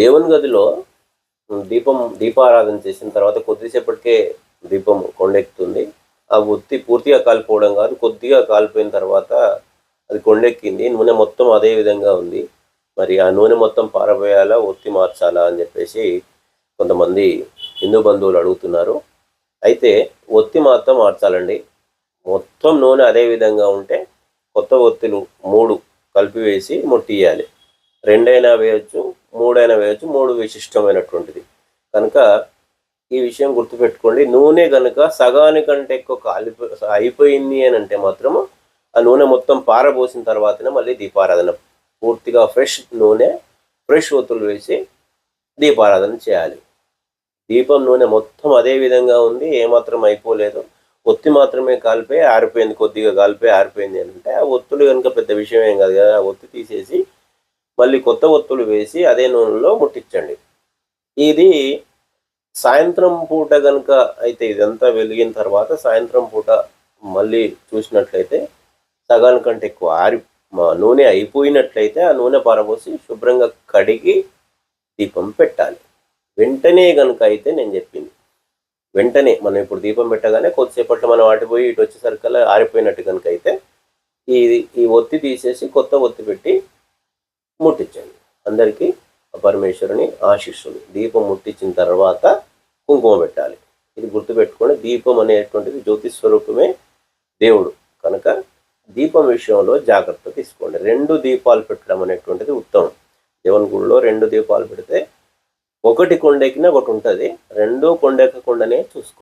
దేవుని గదిలో దీపం దీపారాధన చేసిన తర్వాత కొద్దిసేపటికే దీపం కొండెక్కుతుంది. ఆ ఒత్తి పూర్తిగా కాలిపోవడం కాదు కొద్దిగా కాలిపోయిన తర్వాత అది కొండెక్కింది. నూనె మొత్తం అదే విధంగా ఉంది. మరి ఆ నూనె మొత్తం పారబోయాలా ఒత్తి మార్చాలా అని చెప్పేసి కొంతమంది హిందూ బంధువులు అడుగుతున్నారు. అయితే ఒత్తి మాత్రం మార్చాలండి. మొత్తం నూనె అదే విధంగా ఉంటే కొత్త ఒత్తిలు మూడు కలిపి వేసి ముట్టియాలి రెండైనా వేయచ్చు మూడైనా వేయచ్చు మూడు విశిష్టమైనటువంటిది. కనుక ఈ విషయం గుర్తుపెట్టుకోండి. నూనె కనుక సగానికంటే ఎక్కువ కాలి అయిపోయింది అని అంటే మాత్రము ఆ నూనె మొత్తం పారబోసిన తర్వాతనే మళ్ళీ దీపారాధన. పూర్తిగా ఫ్రెష్ నూనె ఫ్రెష్ ఒత్తులు వేసి దీపారాధన చేయాలి. దీపం నూనె మొత్తం అదే విధంగా ఉంది ఏమాత్రం అయిపోలేదు. ఒత్తి మాత్రమే కాలిపోయి ఆరిపోయింది కొద్దిగా కాలిపోయి ఆరిపోయింది అని అంటే ఆ ఒత్తులు కనుక పెద్ద విషయం ఏం కాదు కదా ఆ ఒత్తి తీసేసి మళ్ళీ కొత్త ఒత్తులు వేసి అదే నూనెలో ముట్టించండి. ఇది సాయంత్రం పూట కనుక అయితే ఇదంతా వెలిగిన తర్వాత సాయంత్రం పూట మళ్ళీ చూసినట్లయితే సగానికంటే ఎక్కువ ఆరి నూనె అయిపోయినట్లయితే ఆ నూనె పారబోసి శుభ్రంగా కడిగి దీపం పెట్టాలి. వెంటనే కనుక అయితే నేను చెప్పింది. వెంటనే మనం ఇప్పుడు దీపం పెట్టగానే కొద్దిసేపట్లో మనం ఆటిపోయి ఇటు వచ్చేసరికల్లా ఆరిపోయినట్టు కనుక అయితే ఈ ఈ ఒత్తి తీసేసి కొత్త ఒత్తి పెట్టి ముట్టించండి. అందరికీ పరమేశ్వరుని ఆశీస్సులు. దీపం ముట్టించిన తర్వాత కుంకుమ పెట్టాలి. ఇది గుర్తుపెట్టుకోండి దీపం అనేటువంటిది జ్యోతి స్వరూపమే దేవుడు. కనుక దీపం విషయంలో జాగ్రత్త తీసుకోండి. రెండు దీపాలు పెట్టడం అనేటువంటిది ఉత్తమం. దేవుని గుడిలో రెండు దీపాలు పెడితే ఒకటి కొండెక్కినా ఒకటి ఉంటుంది. రెండో కొండెక్కకుండానే చూసుకో